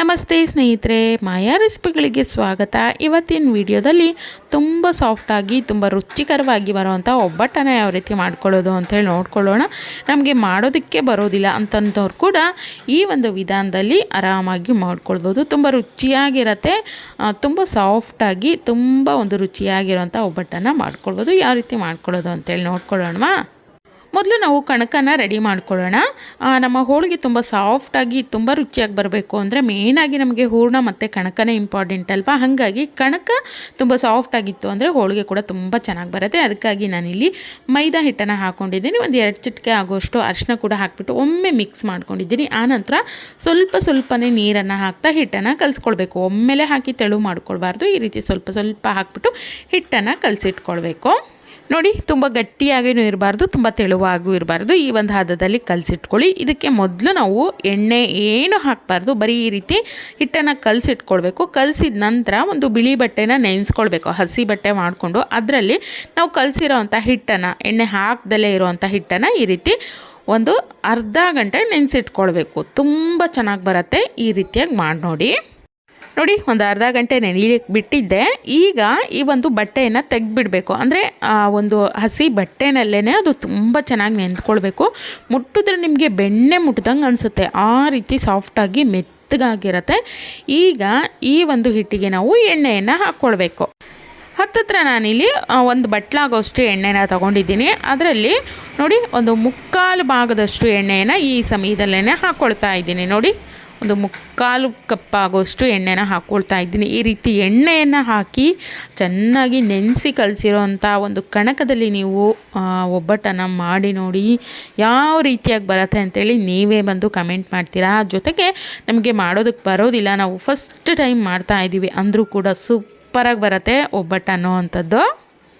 ನಮಸ್ತೆ ಸ್ನೇಹಿತರೆ, ಮಾಯಾ ರೆಸಿಪಿಗಳಿಗೆ ಸ್ವಾಗತ. ಇವತ್ತಿನ ವಿಡಿಯೋದಲ್ಲಿ ತುಂಬ ಸಾಫ್ಟಾಗಿ ತುಂಬ ರುಚಿಕರವಾಗಿ ಬರೋವಂಥ ಒಬ್ಬಟ್ಟನ್ನು ಯಾವ ರೀತಿ ಮಾಡ್ಕೊಳ್ಳೋದು ಅಂತೇಳಿ ನೋಡ್ಕೊಳ್ಳೋಣ. ನಮಗೆ ಮಾಡೋದಕ್ಕೆ ಬರೋದಿಲ್ಲ ಅಂತಂದವ್ರು ಕೂಡ ಈ ಒಂದು ವಿಧಾನದಲ್ಲಿ ಆರಾಮಾಗಿ ಮಾಡ್ಕೊಳ್ಬೋದು. ತುಂಬ ರುಚಿಯಾಗಿರತ್ತೆ ತುಂಬ ಸಾಫ್ಟಾಗಿ ತುಂಬ ಒಂದು ರುಚಿಯಾಗಿರೋಂಥ ಒಬ್ಬಟ್ಟನ್ನು ಮಾಡ್ಕೊಳ್ಬೋದು. ಯಾವ ರೀತಿ ಮಾಡ್ಕೊಳ್ಳೋದು ಅಂತೇಳಿ ನೋಡ್ಕೊಳ್ಳೋಣವಾ? ಮೊದಲು ನಾವು ಕಣಕನ ರೆಡಿ ಮಾಡ್ಕೊಳ್ಳೋಣ. ನಮ್ಮ ಹೋಳಿಗೆ ತುಂಬ ಸಾಫ್ಟಾಗಿ ತುಂಬ ರುಚಿಯಾಗಿ ಬರಬೇಕು ಅಂದರೆ ಮೇಯ್ನಾಗಿ ನಮಗೆ ಹೂರ್ಣ ಮತ್ತು ಕಣಕನೇ ಇಂಪಾರ್ಟೆಂಟ್ ಅಲ್ವಾ? ಹಾಗಾಗಿ ಕಣಕ ತುಂಬ ಸಾಫ್ಟಾಗಿತ್ತು ಅಂದರೆ ಹೋಳಿಗೆ ಕೂಡ ತುಂಬ ಚೆನ್ನಾಗಿ ಬರುತ್ತೆ. ಅದಕ್ಕಾಗಿ ನಾನಿಲ್ಲಿ ಮೈದಾ ಹಿಟ್ಟನ್ನು ಹಾಕ್ಕೊಂಡಿದ್ದೀನಿ ಒಂದು ಎರಡು ಚಿಟಿಕೆ ಆಗೋಷ್ಟು ಅರಿಶಿನ ಕೂಡ ಹಾಕ್ಬಿಟ್ಟು ಒಮ್ಮೆ ಮಿಕ್ಸ್ ಮಾಡ್ಕೊಂಡಿದ್ದೀನಿ. ಆನಂತರ ಸ್ವಲ್ಪ ಸ್ವಲ್ಪನೇ ನೀರನ್ನು ಹಾಕ್ತಾ ಹಿಟ್ಟನ್ನು ಕಲಿಸ್ಕೊಳ್ಬೇಕು. ಒಮ್ಮೆಲೆ ಹಾಕಿ ತೆಳು ಮಾಡ್ಕೊಳ್ಬಾರ್ದು. ಈ ರೀತಿ ಸ್ವಲ್ಪ ಸ್ವಲ್ಪ ಹಾಕ್ಬಿಟ್ಟು ಹಿಟ್ಟನ್ನು ಕಲಸಿಟ್ಕೊಳ್ಬೇಕು. ನೋಡಿ, ತುಂಬ ಗಟ್ಟಿಯಾಗಿಯೂ ಇರಬಾರ್ದು, ತುಂಬ ತೆಳುವಾಗೂ ಇರಬಾರ್ದು. ಈ ಒಂದು ಹದದಲ್ಲಿ ಕಲಸಿಟ್ಕೊಳ್ಳಿ. ಇದಕ್ಕೆ ಮೊದಲು ನಾವು ಎಣ್ಣೆ ಏನು ಹಾಕಬಾರ್ದು, ಬರೀ ಈ ರೀತಿ ಹಿಟ್ಟನ್ನು ಕಲಸಿಟ್ಕೊಳ್ಬೇಕು. ಕಲಸಿದ ನಂತರ ಒಂದು ಬಿಳಿ ಬಟ್ಟೆನ ನೆನೆಸ್ಕೊಳ್ಬೇಕು. ಹಸಿ ಬಟ್ಟೆ ಮಾಡಿಕೊಂಡು ಅದರಲ್ಲಿ ನಾವು ಕಲಸಿರೋವಂಥ ಹಿಟ್ಟನ್ನು, ಎಣ್ಣೆ ಹಾಕ್ದಲ್ಲೇ ಇರೋವಂಥ ಹಿಟ್ಟನ್ನು ಈ ರೀತಿ ಒಂದು ಅರ್ಧ ಗಂಟೆ ನೆನೆಸಿಟ್ಕೊಳ್ಬೇಕು. ತುಂಬ ಚೆನ್ನಾಗಿ ಬರುತ್ತೆ ಈ ರೀತಿಯಾಗಿ ಮಾಡಿ ನೋಡಿ ನೋಡಿ, ಒಂದು ಅರ್ಧ ಗಂಟೆ ನೆನೆಯಲಿಕ್ಕೆ ಬಿಟ್ಟಿದ್ದೆ. ಈಗ ಈ ಒಂದು ಬಟ್ಟೆಯನ್ನು ತೆಗೆದುಬಿಡಬೇಕು. ಅಂದರೆ ಒಂದು ಹಸಿ ಬಟ್ಟೆನಲ್ಲೇ ಅದು ತುಂಬ ಚೆನ್ನಾಗಿ ನೆಂದ್ಕೊಳ್ಬೇಕು ಮುಟ್ಟಿದ್ರೆ ನಿಮಗೆ ಬೆಣ್ಣೆ ಮುಟ್ಟಿದಂಗೆ ಅನಿಸುತ್ತೆ. ಆ ರೀತಿ ಸಾಫ್ಟಾಗಿ ಮೆತ್ತಗಾಗಿರುತ್ತೆ. ಈಗ ಈ ಒಂದು ಹಿಟ್ಟಿಗೆ ನಾವು ಎಣ್ಣೆಯನ್ನು ಹಾಕ್ಕೊಳ್ಬೇಕು ಹತ್ತತ್ರ ನಾನಿಲ್ಲಿ ಒಂದು ಬಟ್ಲಾಗೋಷ್ಟು ಎಣ್ಣೆನ ತಗೊಂಡಿದ್ದೀನಿ. ಅದರಲ್ಲಿ ನೋಡಿ, ಒಂದು ಮುಕ್ಕಾಲು ಭಾಗದಷ್ಟು ಎಣ್ಣೆಯನ್ನು ಈ ಸಮಯದಲ್ಲೇ ಹಾಕ್ಕೊಳ್ತಾ ಇದ್ದೀನಿ. ನೋಡಿ ಒಂದು ಮುಕ್ಕಾಲು ಕಪ್ ಆಗೋಷ್ಟು ಎಣ್ಣೆನ ಹಾಕ್ಕೊಳ್ತಾ ಇದ್ದೀನಿ. ಈ ರೀತಿ ಎಣ್ಣೆಯನ್ನು ಹಾಕಿ ಚೆನ್ನಾಗಿ ನೆನೆಸಿ ಕಲಸಿರೋಂಥ ಒಂದು ಕಣಕದಲ್ಲಿ ನೀವು ಒಬ್ಬಟ್ಟನ್ನು ಮಾಡಿ ನೋಡಿ ಯಾವ ರೀತಿಯಾಗಿ ಬರುತ್ತೆ ಅಂತೇಳಿ ನೀವೇ ಬಂದು ಕಮೆಂಟ್ ಮಾಡ್ತೀರಾ. ಜೊತೆಗೆ ನಮಗೆ ಮಾಡೋದಕ್ಕೆ ಬರೋದಿಲ್ಲ. ನಾವು ಫಸ್ಟ್ ಟೈಮ್ ಮಾಡ್ತಾ ಇದ್ದೀವಿ. ಅಂದರೂ ಕೂಡ ಸೂಪರಾಗಿ ಬರುತ್ತೆ ಒಬ್ಬಟ್ಟು ಅನ್ನೋವಂಥದ್ದು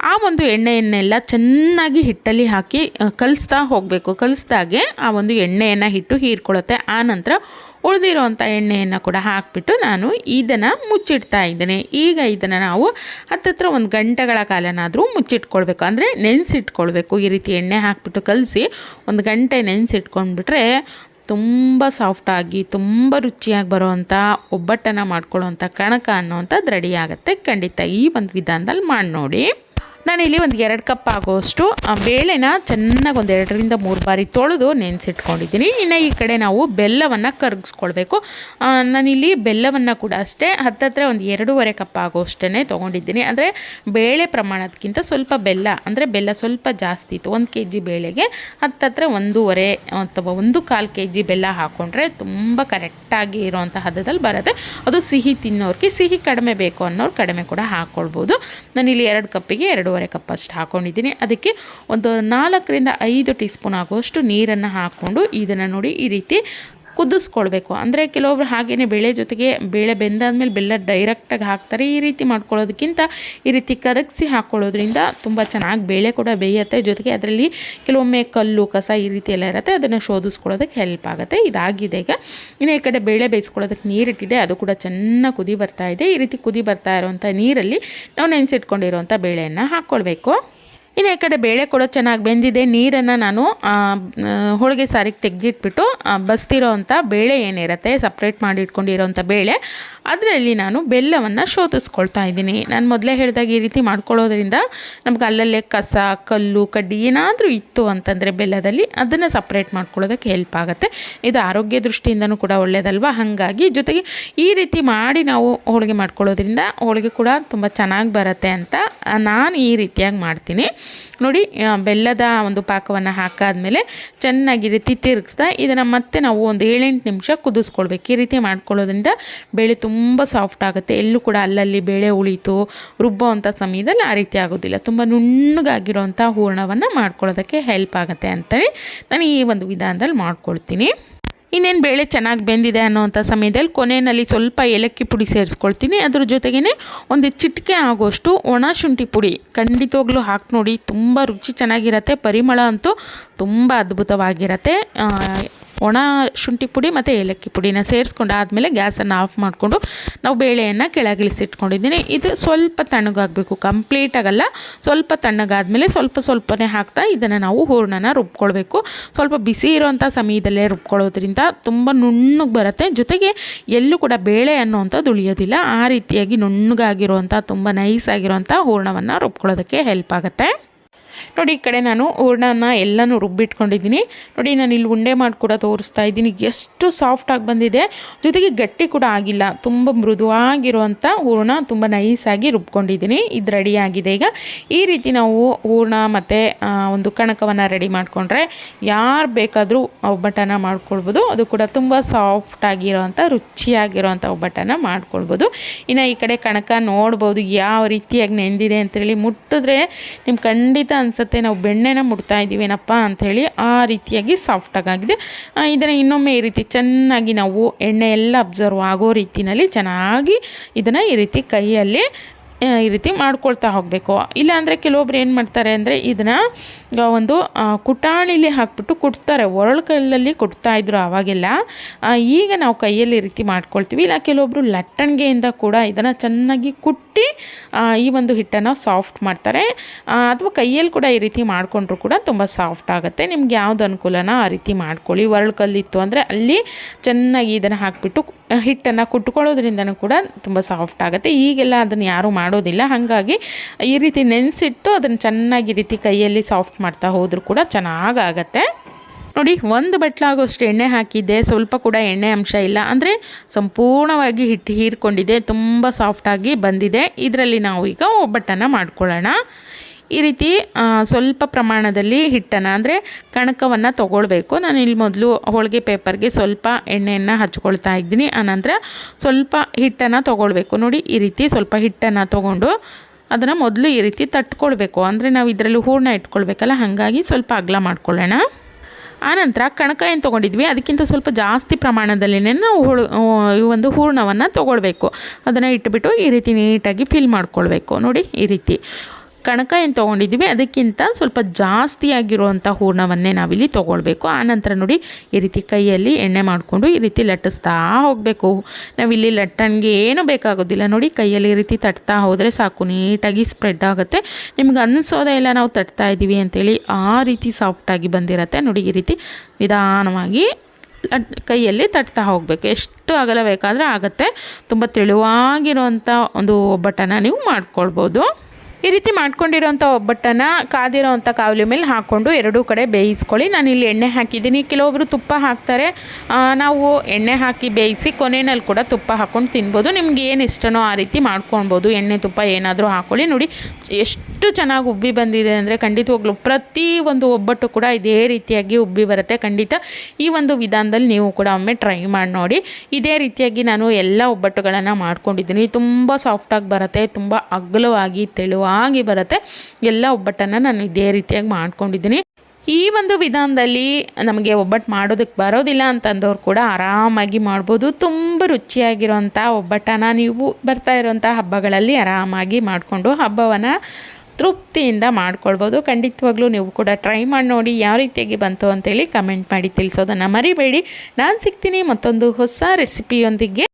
ಆ ಒಂದು ಎಣ್ಣೆಯನ್ನೆಲ್ಲ ಚೆನ್ನಾಗಿ ಹಿಟ್ಟಲ್ಲಿ ಹಾಕಿ ಕಲಿಸ್ತಾ ಹೋಗಬೇಕು. ಕಲಿಸ್ದಾಗೆ ಆ ಒಂದು ಎಣ್ಣೆಯನ್ನು ಹಿಟ್ಟು ಹೀರ್ಕೊಳ್ಳುತ್ತೆ. ಆ ನಂತರ ಉಳಿದಿರೋವಂಥ ಎಣ್ಣೆಯನ್ನು ಕೂಡ ಹಾಕಿಬಿಟ್ಟು ನಾನು ಇದನ್ನು ಮುಚ್ಚಿಡ್ತಾ ಇದ್ದೇನೆ. ಈಗ ಇದನ್ನು ನಾವು ಹತ್ತತ್ರ ಒಂದು ಗಂಟೆಗಳ ಕಾಲನಾದರೂ ಮುಚ್ಚಿಟ್ಕೊಳ್ಬೇಕು. ಅಂದರೆ ನೆನೆಸಿಟ್ಕೊಳ್ಬೇಕು. ಈ ರೀತಿ ಎಣ್ಣೆ ಹಾಕಿಬಿಟ್ಟು ಕಲಸಿ ಒಂದು ಗಂಟೆ ನೆನೆಸಿಟ್ಕೊಂಡ್ಬಿಟ್ರೆ ತುಂಬ ಸಾಫ್ಟಾಗಿ ತುಂಬ ರುಚಿಯಾಗಿ ಬರುವಂಥ ಒಬ್ಬಟ್ಟನ್ನು ಮಾಡ್ಕೊಳ್ಳುವಂಥ ಕಣಕ ಅನ್ನೋವಂಥದ್ದು ರೆಡಿ ಆಗುತ್ತೆ. ಖಂಡಿತ ಈ ಒಂದು ವಿಧಾನದಲ್ಲಿ ಮಾಡಿ ನೋಡಿ ನಾನಿಲ್ಲಿ ಒಂದು ಎರಡು ಕಪ್ ಆಗೋಷ್ಟು ಬೇಳೆನ ಚೆನ್ನಾಗಿ ಒಂದು ಎರಡರಿಂದ ಮೂರು ಬಾರಿ ತೊಳೆದು ನೆನೆಸಿಟ್ಕೊಂಡಿದ್ದೀನಿ. ಇನ್ನು ಈ ಕಡೆ ನಾವು ಬೆಲ್ಲವನ್ನು ಕರಗಿಸ್ಕೊಳ್ಬೇಕು. ನಾನಿಲ್ಲಿ ಬೆಲ್ಲವನ್ನು ಕೂಡ ಅಷ್ಟೇ, ಹತ್ತತ್ರ ಒಂದು ಎರಡೂವರೆ ಕಪ್ ಆಗೋಷ್ಟೇ ತೊಗೊಂಡಿದ್ದೀನಿ. ಅಂದರೆ ಬೇಳೆ ಪ್ರಮಾಣಕ್ಕಿಂತ ಸ್ವಲ್ಪ ಬೆಲ್ಲ, ಅಂದರೆ ಬೆಲ್ಲ ಸ್ವಲ್ಪ ಜಾಸ್ತಿ ಇತ್ತು, ಒಂದು ಕೆ ಜಿ ಬೇಳೆಗೆ ಹತ್ತತ್ರ ಒಂದೂವರೆ ಅಥವಾ ಒಂದು ಕಾಲು ಕೆ ಜಿ ಬೆಲ್ಲ ಹಾಕ್ಕೊಂಡ್ರೆ ತುಂಬ ಕರೆಕ್ಟಾಗಿ ಇರೋವಂಥ ಹದದಲ್ಲಿ ಬರುತ್ತೆ. ಅದು ಸಿಹಿ ತಿನ್ನೋರಿಗೆ, ಸಿಹಿ ಕಡಿಮೆ ಬೇಕು ಅನ್ನೋರು ಕಡಿಮೆ ಕೂಡ ಹಾಕ್ಕೊಳ್ಬೋದು ನಾನಿಲ್ಲಿ ಎರಡು ಕಪ್ಪಿಗೆ ಎರಡೂವರೆ ಕಪ್ ಅಷ್ಟು ಹಾಕ್ಕೊಂಡಿದ್ದೀನಿ ಅದಕ್ಕೆ ಒಂದು ನಾಲ್ಕರಿಂದ ಐದು ಟೀ ಸ್ಪೂನ್ ಆಗುವಷ್ಟು ನೀರನ್ನು ಹಾಕ್ಕೊಂಡು ಇದನ್ನು ನೋಡಿ ಈ ರೀತಿ ಕುದಿಸ್ಕೊಳ್ಬೇಕು. ಅಂದರೆ ಕೆಲವೊಬ್ರು ಹಾಗೇ ಬೇಳೆ ಜೊತೆಗೆ ಬೇಳೆ ಬೆಂದಾದ್ಮೇಲೆ ಬೆಲ್ಲ ಡೈರೆಕ್ಟಾಗಿ ಹಾಕ್ತಾರೆ. ಈ ರೀತಿ ಮಾಡ್ಕೊಳ್ಳೋದಕ್ಕಿಂತ ಈ ರೀತಿ ಕರಗಿಸಿ ಹಾಕ್ಕೊಳ್ಳೋದ್ರಿಂದ ತುಂಬ ಚೆನ್ನಾಗಿ ಬೇಳೆ ಕೂಡ ಬೇಯುತ್ತೆ. ಜೊತೆಗೆ ಅದರಲ್ಲಿ ಕೆಲವೊಮ್ಮೆ ಕಲ್ಲು, ಕಸ ಈ ರೀತಿ ಎಲ್ಲ ಇರುತ್ತೆ. ಅದನ್ನು ಶೋಧಿಸ್ಕೊಳ್ಳೋದಕ್ಕೆ ಹೆಲ್ಪ್ ಆಗುತ್ತೆ. ಇದಾಗಿದೆ ಈಗ. ಇನ್ನು ಈ ಕಡೆ ಬೇಳೆ ಬೇಯಿಸ್ಕೊಳ್ಳೋದಕ್ಕೆ ನೀರಿಟ್ಟಿದೆ. ಅದು ಕೂಡ ಚೆನ್ನಾಗಿ ಕುದಿ ಬರ್ತಾ ಇದೆ. ಈ ರೀತಿ ಕುದಿ ಬರ್ತಾ ಇರೋವಂಥ ನೀರಲ್ಲಿ ನಾವು ನೆನೆಸಿಟ್ಕೊಂಡಿರುವಂಥ ಬೇಳೆಯನ್ನು ಹಾಕ್ಕೊಳ್ಬೇಕು. ಇನ್ನು ಈ ಕಡೆ ಬೇಳೆ ಕೂಡ ಚೆನ್ನಾಗಿ ಬೆಂದಿದೆ. ನೀರನ್ನು ನಾನು ಹೋಳಿಗೆ ಸಾರಿಗೆ ತೆಗೆದಿಟ್ಬಿಟ್ಟು ಬಸ್ತಿರೋ ಅಂಥ ಬೇಳೆ ಏನಿರುತ್ತೆ ಸಪ್ರೇಟ್ ಮಾಡಿ ಇಟ್ಕೊಂಡಿರೋಂಥ ಬೇಳೆ, ಅದರಲ್ಲಿ ನಾನು ಬೆಲ್ಲವನ್ನು ಶೋಧಿಸ್ಕೊಳ್ತಾ ಇದ್ದೀನಿ. ನಾನು ಮೊದಲೇ ಹೇಳಿದಾಗ ಈ ರೀತಿ ಮಾಡ್ಕೊಳ್ಳೋದ್ರಿಂದ ನಮ್ಗೆ ಅಲ್ಲಲ್ಲೇ ಕಸ, ಕಲ್ಲು, ಕಡ್ಡಿ ಏನಾದರೂ ಇತ್ತು ಅಂತಂದರೆ ಬೆಲ್ಲದಲ್ಲಿ ಅದನ್ನು ಸಪ್ರೇಟ್ ಮಾಡ್ಕೊಳ್ಳೋದಕ್ಕೆ ಹೆಲ್ಪ್ ಆಗುತ್ತೆ. ಇದು ಆರೋಗ್ಯ ದೃಷ್ಟಿಯಿಂದನೂ ಕೂಡ ಒಳ್ಳೆಯದಲ್ವ ಹಾಗಾಗಿ ಜೊತೆಗೆ ಈ ರೀತಿ ಮಾಡಿ ನಾವು ಹೋಳಿಗೆ ಮಾಡ್ಕೊಳ್ಳೋದ್ರಿಂದ ಹೋಳಿಗೆ ಕೂಡ ತುಂಬ ಚೆನ್ನಾಗಿ ಬರುತ್ತೆ ಅಂತ ನಾನು ಈ ರೀತಿಯಾಗಿ ಮಾಡ್ತೀನಿ. ನೋಡಿ ಬೆಲ್ಲದ ಒಂದು ಪಾಕವನ್ನು ಹಾಕಾದಮೇಲೆ ಚೆನ್ನಾಗಿ ರೀತಿ ತಿರುಗಿಸ್ತಾ ಇದನ್ನು ಮತ್ತೆ ನಾವು ಒಂದು ಏಳೆಂಟು ನಿಮಿಷ ಕುದಿಸ್ಕೊಳ್ಬೇಕು. ಈ ರೀತಿ ಮಾಡ್ಕೊಳ್ಳೋದ್ರಿಂದ ಬೇಳೆ ತುಂಬ ಸಾಫ್ಟ್ ಆಗುತ್ತೆ. ಎಲ್ಲೂ ಕೂಡ ಅಲ್ಲಲ್ಲಿ ಬೇಳೆ ಉಳಿತು ರುಬ್ಬೋ ಅಂಥ ಸಮಯದಲ್ಲಿ ಆ ರೀತಿ ಆಗೋದಿಲ್ಲ. ತುಂಬ ನುಣ್ಣಗಾಗಿರೋಂಥ ಹೂರ್ಣವನ್ನು ಮಾಡ್ಕೊಳ್ಳೋದಕ್ಕೆ ಹೆಲ್ಪ್ ಆಗುತ್ತೆ ಅಂತೇಳಿ ನಾನು ಈ ಒಂದು ವಿಧಾನದಲ್ಲಿ ಮಾಡ್ಕೊಳ್ತೀನಿ. ಇನ್ನೇನು ಬೇಳೆ ಚೆನ್ನಾಗಿ ಬೆಂದಿದೆ ಅನ್ನೋವಂಥ ಸಮಯದಲ್ಲಿ ಕೊನೆಯಲ್ಲಿ ಸ್ವಲ್ಪ ಏಲಕ್ಕಿ ಪುಡಿ ಸೇರಿಸ್ಕೊಳ್ತೀನಿ. ಅದ್ರ ಜೊತೆಗೇ ಒಂದು ಚಿಟಿಕೆ ಆಗೋಷ್ಟು ಒಣ ಶುಂಠಿ ಪುಡಿ ಖಂಡಿತವಾಗ್ಲೂ ಹಾಕಿ ನೋಡಿ. ತುಂಬ ರುಚಿ ಚೆನ್ನಾಗಿರತ್ತೆ. ಪರಿಮಳ ಅಂತೂ ತುಂಬ ಅದ್ಭುತವಾಗಿರತ್ತೆ. ಒಣ ಶುಂಠಿ ಪುಡಿ ಮತ್ತು ಏಲಕ್ಕಿ ಪುಡಿನ ಸೇರಿಸ್ಕೊಂಡು ಆದಮೇಲೆ ಗ್ಯಾಸನ್ನು ಆಫ್ ಮಾಡಿಕೊಂಡು ನಾವು ಬೇಳೆಯನ್ನು ಕೆಳಗಿಳಿಸಿಟ್ಕೊಂಡಿದ್ದೀನಿ. ಇದು ಸ್ವಲ್ಪ ತಣ್ಣಗಾಗಬೇಕು ಕಂಪ್ಲೀಟ್ ಆಗಲ್ಲ ಸ್ವಲ್ಪ ತಣ್ಣಗಾದಮೇಲೆ ಸ್ವಲ್ಪ ಸ್ವಲ್ಪನೇ ಹಾಕ್ತಾ ಇದನ್ನು ನಾವು ಹೂರ್ಣನ ರುಬ್ಕೊಳ್ಬೇಕು. ಸ್ವಲ್ಪ ಬಿಸಿ ಇರೋವಂಥ ಸಮಯದಲ್ಲೇ ರುಬ್ಕೊಳ್ಳೋದ್ರಿಂದ ತುಂಬ ನುಣ್ಣಗೆ ಬರುತ್ತೆ. ಜೊತೆಗೆ ಎಲ್ಲೂ ಕೂಡ ಬೇಳೆ ಅನ್ನೋವಂಥದ್ದು ಉಳಿಯೋದಿಲ್ಲ ಆ ರೀತಿಯಾಗಿ ನುಣ್ಣಗಾಗಿರುವಂಥ ತುಂಬ ನೈಸ್ ಆಗಿರುವಂಥ ಹೂರ್ಣವನ್ನು ರುಬ್ಕೊಳ್ಳೋದಕ್ಕೆ ಹೆಲ್ಪ್ ಆಗುತ್ತೆ. ನೋಡಿ, ಈ ಕಡೆ ನಾನು ಹೂರ್ಣನ ಎಲ್ಲನೂ ರುಬ್ಬಿಟ್ಕೊಂಡಿದ್ದೀನಿ. ನೋಡಿ, ನಾನು ಇಲ್ಲಿ ಉಂಡೆ ಮಾಡಿ ಕೂಡ ತೋರಿಸ್ತಾ ಇದ್ದೀನಿ. ಎಷ್ಟು ಸಾಫ್ಟಾಗಿ ಬಂದಿದೆ. ಜೊತೆಗೆ ಗಟ್ಟಿ ಕೂಡ ಆಗಿಲ್ಲ. ತುಂಬ ಮೃದುವಾಗಿರುವಂಥ ಹೂರ್ಣ ತುಂಬ ನೈಸಾಗಿ ರುಬ್ಕೊಂಡಿದ್ದೀನಿ. ಇದು ರೆಡಿ ಆಗಿದೆ. ಈಗ ಈ ರೀತಿ ನಾವು ಹೂರ್ಣ ಮತ್ತು ಒಂದು ಕಣಕವನ್ನು ರೆಡಿ ಮಾಡಿಕೊಂಡ್ರೆ ಯಾರು ಬೇಕಾದರೂ ಒಬ್ಬಟ್ಟನ ಮಾಡ್ಕೊಳ್ಬೋದು. ಅದು ಕೂಡ ತುಂಬ ಸಾಫ್ಟಾಗಿರೋವಂಥ ರುಚಿಯಾಗಿರೋವಂಥ ಒಬ್ಬಟ್ಟನ ಮಾಡ್ಕೊಳ್ಬೋದು. ಇನ್ನು ಈ ಕಡೆ ಕಣಕ ನೋಡ್ಬೋದು. ಯಾವ ರೀತಿಯಾಗಿ ನೆಂದಿದೆ ಅಂತೇಳಿ ಮುಟ್ಟಿದ್ರೆ ನಿಮ್ಗೆ ಖಂಡಿತ ಅನಿಸುತ್ತೆ. ನಾವು ಬೆಣ್ಣೆನ ಮುಡ್ತಾ ಇದ್ದೀವೇನಪ್ಪ ಅಂಥೇಳಿ ಆ ರೀತಿಯಾಗಿ ಸಾಫ್ಟಾಗಿದೆ ಇದನ್ನು ಇನ್ನೊಮ್ಮೆ ಈ ರೀತಿ ಚೆನ್ನಾಗಿ ನಾವು ಎಣ್ಣೆ ಎಲ್ಲ ಅಬ್ಸರ್ವ್ ಆಗೋ ರೀತಿಯಲ್ಲಿ ಚೆನ್ನಾಗಿ ಇದನ್ನು ಈ ರೀತಿ ಕೈಯಲ್ಲಿ ಈ ರೀತಿ ಮಾಡ್ಕೊಳ್ತಾ ಹೋಗಬೇಕು. ಇಲ್ಲಾಂದರೆ ಕೆಲವೊಬ್ರು ಏನು ಮಾಡ್ತಾರೆ ಅಂದರೆ ಇದನ್ನು ಒಂದು ಕುಟಾಣಿಲಿ ಹಾಕ್ಬಿಟ್ಟು ಕುಟ್ತಾರೆ. ಒರಳು ಕಲ್ಲಲ್ಲಿ ಕುಟ್ತಾ ಇದ್ರು ಆವಾಗೆಲ್ಲ ಈಗ ನಾವು ಕೈಯಲ್ಲಿ ಈ ರೀತಿ ಮಾಡ್ಕೊಳ್ತೀವಿ. ಇಲ್ಲ ಕೆಲವೊಬ್ಬರು ಲಟ್ಟಣಿಗೆಯಿಂದ ಕೂಡ ಇದನ್ನು ಚೆನ್ನಾಗಿ ಕುಟ್ಟಿ ಈ ಒಂದು ಹಿಟ್ಟನ್ನು ಸಾಫ್ಟ್ ಮಾಡ್ತಾರೆ. ಅಥವಾ ಕೈಯಲ್ಲಿ ಕೂಡ ಈ ರೀತಿ ಮಾಡಿಕೊಂಡ್ರು ಕೂಡ ತುಂಬ ಸಾಫ್ಟ್ ಆಗುತ್ತೆ. ನಿಮ್ಗೆ ಯಾವ್ದು ಅನುಕೂಲನ ಆ ರೀತಿ ಮಾಡ್ಕೊಳ್ಳಿ. ಒರಳು ಕಲ್ಲಿತ್ತು ಅಂದರೆ ಅಲ್ಲಿ ಚೆನ್ನಾಗಿ ಇದನ್ನು ಹಾಕಿಬಿಟ್ಟು ಹಿಟ್ಟನ್ನು ಕುಟ್ಕೊಳ್ಳೋದ್ರಿಂದನೂ ಕೂಡ ತುಂಬ ಸಾಫ್ಟ್ ಆಗುತ್ತೆ. ಈಗೆಲ್ಲ ಅದನ್ನು ಯಾರೂ ಮಾಡೋದಿಲ್ಲ. ಹಾಗಾಗಿ ಈ ರೀತಿ ನೆನೆಸಿಟ್ಟು ಅದನ್ನು ಚೆನ್ನಾಗಿ ರೀತಿ ಕೈಯಲ್ಲಿ ಸಾಫ್ಟ್ ಮಾಡ್ತಾ ಹೋದರೂ ಕೂಡ ಚೆನ್ನಾಗಾಗತ್ತೆ ನೋಡಿ, ಒಂದು ಬಟ್ಲಾಗೋಷ್ಟು ಎಣ್ಣೆ ಹಾಕಿದ್ದೆ. ಸ್ವಲ್ಪ ಕೂಡ ಎಣ್ಣೆ ಅಂಶ ಇಲ್ಲ. ಅಂದರೆ ಸಂಪೂರ್ಣವಾಗಿ ಹಿಟ್ಟು ಹೀರ್ಕೊಂಡಿದೆ. ತುಂಬ ಸಾಫ್ಟಾಗಿ ಬಂದಿದೆ. ಇದರಲ್ಲಿ ನಾವು ಈಗ ಒಬ್ಬಟ್ಟನ್ನು ಮಾಡ್ಕೊಳ್ಳೋಣ. ಈ ರೀತಿ ಸ್ವಲ್ಪ ಪ್ರಮಾಣದಲ್ಲಿ ಹಿಟ್ಟನ್ನು, ಅಂದರೆ ಕಣಕವನ್ನು ತೊಗೊಳ್ಬೇಕು. ನಾನು ಇಲ್ಲಿ ಮೊದಲು ಹೋಳಿಗೆ ಪೇಪರ್ಗೆ ಸ್ವಲ್ಪ ಎಣ್ಣೆಯನ್ನು ಹಚ್ಕೊಳ್ತಾ ಇದ್ದೀನಿ. ಆನಂತರ ಸ್ವಲ್ಪ ಹಿಟ್ಟನ್ನು ತೊಗೊಳ್ಬೇಕು. ನೋಡಿ, ಈ ರೀತಿ ಸ್ವಲ್ಪ ಹಿಟ್ಟನ್ನು ತೊಗೊಂಡು ಅದನ್ನು ಮೊದಲು ಈ ರೀತಿ ತಟ್ಕೊಳ್ಬೇಕು. ಅಂದರೆ ನಾವು ಇದರಲ್ಲಿ ಹೂರಣ ಇಟ್ಕೊಳ್ಬೇಕಲ್ಲ, ಹಾಗಾಗಿ ಸ್ವಲ್ಪ ಅಗಲ ಮಾಡ್ಕೊಳ್ಳೋಣ. ಆನಂತರ ಕಣಕ ಏನು ತೊಗೊಂಡಿದ್ವಿ? ಅದಕ್ಕಿಂತ ಸ್ವಲ್ಪ ಜಾಸ್ತಿ ಪ್ರಮಾಣದಲ್ಲಿನೇ ನಾವು ಹುಳು ಈ ಒಂದು ಹೂರ್ಣವನ್ನು ತೊಗೊಳ್ಬೇಕು. ಅದನ್ನು ಇಟ್ಬಿಟ್ಟು ಈ ರೀತಿ ನೀಟಾಗಿ ಫಿಲ್ ಮಾಡ್ಕೊಳ್ಬೇಕು. ನೋಡಿ, ಈ ರೀತಿ. ಕಣಕ ಏನು ತೊಗೊಂಡಿದ್ದೀವಿ, ಅದಕ್ಕಿಂತ ಸ್ವಲ್ಪ ಜಾಸ್ತಿಯಾಗಿರುವಂಥ ಹೂರ್ಣವನ್ನೇ ನಾವಿಲ್ಲಿ ತೊಗೊಳ್ಬೇಕು. ಆನಂತರ ನೋಡಿ, ಈ ರೀತಿ ಕೈಯಲ್ಲಿ ಎಣ್ಣೆ ಮಾಡಿಕೊಂಡು ಈ ರೀತಿ ಲಟ್ಟಿಸ್ತಾ ಹೋಗಬೇಕು. ನಾವಿಲ್ಲಿ ಲಟ್ಟಣಿಗೆ ಏನೂ ಬೇಕಾಗೋದಿಲ್ಲ. ನೋಡಿ, ಕೈಯಲ್ಲಿ ಈ ರೀತಿ ತಟ್ತಾ ಹೋದರೆ ಸಾಕು, ನೀಟಾಗಿ ಸ್ಪ್ರೆಡ್ ಆಗುತ್ತೆ. ನಿಮ್ಗೆ ಅನಿಸೋದೇ ಇಲ್ಲ ನಾವು ತಟ್ತಾ ಇದ್ದೀವಿ ಅಂತೇಳಿ ಆ ರೀತಿ ಸಾಫ್ಟಾಗಿ ಬಂದಿರತ್ತೆ. ನೋಡಿ, ಈ ರೀತಿ ನಿಧಾನವಾಗಿ ಕೈಯಲ್ಲಿ ತಟ್ತಾ ಹೋಗಬೇಕು. ಎಷ್ಟು ಅಗಲ ಬೇಕಾದರೆ ಆಗುತ್ತೆ. ತುಂಬ ತೆಳುವಾಗಿರುವಂಥ ಒಂದು ಒಬ್ಬಟ್ಟನ್ನು ನೀವು ಮಾಡ್ಕೊಳ್ಬೋದು. ಈ ರೀತಿ ಮಾಡ್ಕೊಂಡಿರೋಂಥ ಒಬ್ಬಟ್ಟನ್ನು ಕಾದಿರೋವಂಥ ಕಾವಲಿ ಮೇಲೆ ಹಾಕ್ಕೊಂಡು ಎರಡೂ ಕಡೆ ಬೇಯಿಸ್ಕೊಳ್ಳಿ. ನಾನು ಇಲ್ಲಿ ಎಣ್ಣೆ ಹಾಕಿದ್ದೀನಿ. ಕೆಲವೊಬ್ಬರು ತುಪ್ಪ ಹಾಕ್ತಾರೆ. ನಾವು ಎಣ್ಣೆ ಹಾಕಿ ಬೇಯಿಸಿ ಕೊನೆಯಲ್ಲಿ ಕೂಡ ತುಪ್ಪ ಹಾಕ್ಕೊಂಡು ತಿನ್ಬೋದು. ನಿಮ್ಗೆ ಏನು ಇಷ್ಟನೋ ಆ ರೀತಿ ಮಾಡ್ಕೊಳ್ಬೋದು. ಎಣ್ಣೆ ತುಪ್ಪ ಏನಾದರೂ ಹಾಕ್ಕೊಳ್ಳಿ ನೋಡಿ, ಎಷ್ಟು ಚೆನ್ನಾಗಿ ಉಬ್ಬಿ ಬಂದಿದೆ ಅಂದರೆ ಖಂಡಿತವಾಗ್ಲೂ ಪ್ರತಿ ಒಂದು ಒಬ್ಬಟ್ಟು ಕೂಡ ಇದೇ ರೀತಿಯಾಗಿ ಉಬ್ಬಿ ಬರುತ್ತೆ ಖಂಡಿತ. ಈ ಒಂದು ವಿಧಾನದಲ್ಲಿ ನೀವು ಕೂಡ ಒಮ್ಮೆ ಟ್ರೈ ಮಾಡಿ ನೋಡಿ. ಇದೇ ರೀತಿಯಾಗಿ ನಾನು ಎಲ್ಲ ಒಬ್ಬಟ್ಟುಗಳನ್ನು ಮಾಡ್ಕೊಂಡಿದ್ದೀನಿ. ತುಂಬ ಸಾಫ್ಟಾಗಿ ಬರುತ್ತೆ, ತುಂಬ ಅಗಲವಾಗಿ, ತೆಳುವಾಗಿ ಬರುತ್ತೆ. ಎಲ್ಲ ಒಬ್ಬಟ್ಟನ್ನು ನಾನು ಇದೇ ರೀತಿಯಾಗಿ ಮಾಡ್ಕೊಂಡಿದ್ದೀನಿ. ಈ ಒಂದು ವಿಧಾನದಲ್ಲಿ ನಮಗೆ ಒಬ್ಬಟ್ಟು ಮಾಡೋದಕ್ಕೆ ಬರೋದಿಲ್ಲ ಅಂತಂದವ್ರು ಕೂಡ ಆರಾಮಾಗಿ ಮಾಡ್ಬೋದು. ತುಂಬ ರುಚಿಯಾಗಿರೋಂಥ ಒಬ್ಬಟ್ಟನ್ನು ನೀವು ಬರ್ತಾ ಇರೋಂಥ ಹಬ್ಬಗಳಲ್ಲಿ ಆರಾಮಾಗಿ ಮಾಡಿಕೊಂಡು ಹಬ್ಬವನ್ನು ತೃಪ್ತಿಯಿಂದ ಮಾಡ್ಕೊಳ್ಬೋದು. ಖಂಡಿತವಾಗ್ಲೂ ನೀವು ಕೂಡ ಟ್ರೈ ಮಾಡಿ ನೋಡಿ ಯಾವ ರೀತಿಯಾಗಿ ಬಂತು ಅಂತೇಳಿ ಕಮೆಂಟ್ ಮಾಡಿ ತಿಳಿಸೋದನ್ನು ಮರಿಬೇಡಿ. ನಾನು ಸಿಗ್ತೀನಿ ಮತ್ತೊಂದು ಹೊಸ ರೆಸಿಪಿಯೊಂದಿಗೆ.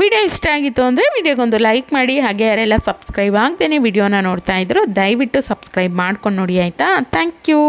ವಿಡಿಯೋ ಇಷ್ಟ ಆಗಿತ್ತು ಅಂದರೆ ವಿಡಿಯೋಗೊಂದು ಲೈಕ್ ಮಾಡಿ, ಹಾಗೆ ಯಾರೆಲ್ಲ ಸಬ್ಸ್ಕ್ರೈಬ್ ಆಗ್ತೇನೆ ವಿಡಿಯೋನ ನೋಡ್ತಾ ಇದ್ರು ದಯವಿಟ್ಟು ಸಬ್ಸ್ಕ್ರೈಬ್ ಮಾಡ್ಕೊಂಡು ನೋಡಿ ಆಯಿತಾ? Thank you